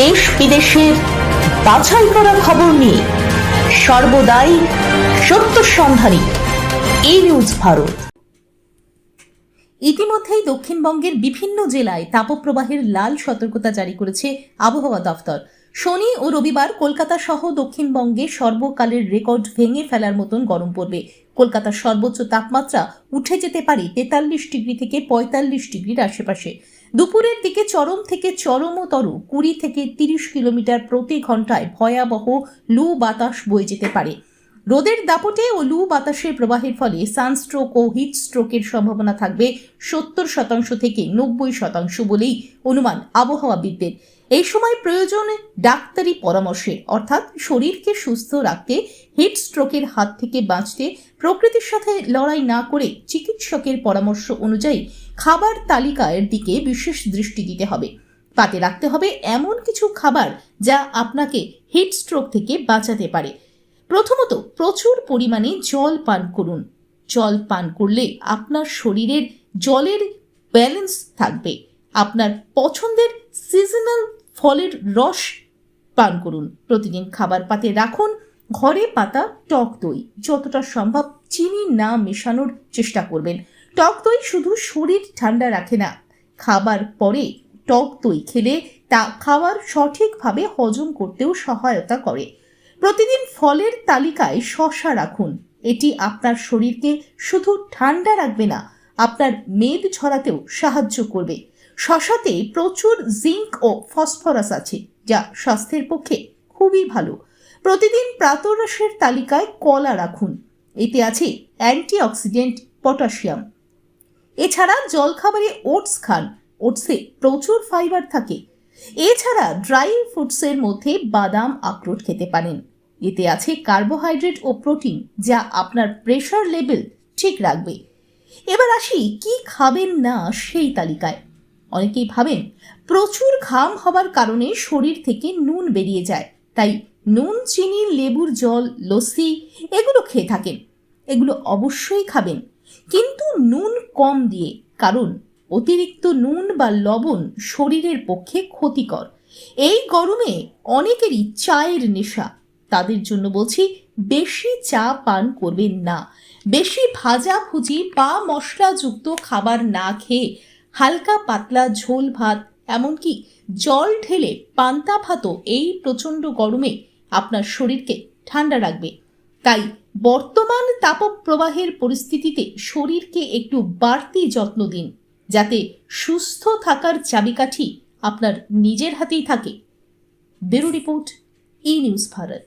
দেশ বিদেশের বাছাই করা খবর নিয়ে সর্বদাই সত্য সন্ধানী এই নিউজ ভারত। ইতিমধ্যেই দক্ষিণবঙ্গের বিভিন্ন জেলায় তাপপ্রবাহের লাল সতর্কতা জারি করেছে আবহাওয়া দফতর। শনি ও রবিবার কলকাতা সহ দক্ষিণবঙ্গে সর্বকালের রেকর্ড ভেঙে ফেলার মতন গরম পড়বে। কলকাতার সর্বোচ্চ তাপমাত্রা উঠে যেতে পারে তেতাল্লিশ ডিগ্রি থেকে পঁয়তাল্লিশ ডিগ্রির আশেপাশে। দুপুরের দিকে চরম থেকে চরমতর কুড়ি থেকে তিরিশ কিলোমিটার প্রতি ঘন্টায় ভয়াবহ লু বাতাস বয়ে যেতে পারে। রোদের দাপটে ও লু বাতাসের প্রবাহের ফলে সানস্ট্রোক ও হিট স্ট্রোকের সম্ভাবনা থাকবে সত্তর শতাংশ থেকে নব্বই শতাংশ বলেই অনুমান আবহাওয়াবিদদের এই সময় প্রয়োজন ডাক্তারি পরামর্শের অর্থাৎ শরীরকে সুস্থ রাখতে, হিট স্ট্রোকের হাত থেকে বাঁচতে, প্রকৃতির সাথে লড়াই না করে চিকিৎসকের পরামর্শ অনুযায়ী খাবার তালিকার দিকে বিশেষ দৃষ্টি দিতে হবে। পাতে রাখতে হবে এমন কিছু খাবার যা আপনাকে হিট স্ট্রোক থেকে বাঁচাতে পারে। প্রথমত প্রচুর পরিমাণে জল পান করুন। জল পান করলে আপনার শরীরের জলের ব্যালেন্স থাকবে। আপনার পছন্দের সিজনাল ফলের রস পান করুন। প্রতিদিন খাবার পাতে রাখুন। ঘরে পাতা, টক দই, যতটা সম্ভব চিনি না মেশানোর চেষ্টা করবেন। টক দই শুধু শরীর ঠান্ডা রাখে না। খাবার পরে টক দই খেলে তা খাবার সঠিকভাবে হজম করতেও সহায়তা করে। প্রতিদিন ফলের তালিকায় শশা রাখুন। এটি আপনার শরীরকে শুধু ঠান্ডা রাখবে না, আপনার মেদ ছড়াতেও সাহায্য করবে। শশাতে প্রচুর জিঙ্ক ও ফসফরাস আছে, যা স্বাস্থ্যের পক্ষে খুবই ভালো। প্রতিদিন প্রাতরসের তালিকায় কলা রাখুন। এতে আছে অ্যান্টিঅক্সিডেন্ট পটাশিয়াম। এছাড়া জলখাবারে ওটস খান। ওটসে প্রচুর ফাইবার থাকে এছাড়া ড্রাই ফ্রুটসের মধ্যে বাদাম আখরোট খেতে পারেন। এতে আছে কার্বোহাইড্রেট ও প্রোটিন যা আপনার প্রেশার লেভেল ঠিক রাখবে। এবার আসি কি খাবেন না সেই তালিকায়। অনেকেই ভাবেন, প্রচুর ঘাম হবার কারণে শরীর থেকে নুন বেরিয়ে যায়। তাই নুন, চিনি, লেবুর জল, লস্যি এগুলো খেয়ে থাকেন। এগুলো অবশ্যই খাবেন। কিন্তু নুন কম দিয়ে, কারণ অতিরিক্ত নুন বা লবণ শরীরের পক্ষে ক্ষতিকর। এই গরমে অনেকেরই চায়ের নেশা। তাদের জন্য বলছি, বেশি চা পান করবেন না। বেশি ভাজা ভুজি বা মশলাযুক্ত খাবার না খেয়ে হালকা পাতলা ঝোল ভাত, এমনকি জল ঢেলে পান্তা ভাতও এই প্রচণ্ড গরমে আপনার শরীরকে ঠান্ডা রাখবে। তাই বর্তমান তাপপ্রবাহের পরিস্থিতিতে শরীরকে একটু বাড়তি যত্ন দিন। যাতে সুস্থ থাকার চাবিকাঠি আপনার নিজের হাতেই থাকে। Bureau report E news Bharat.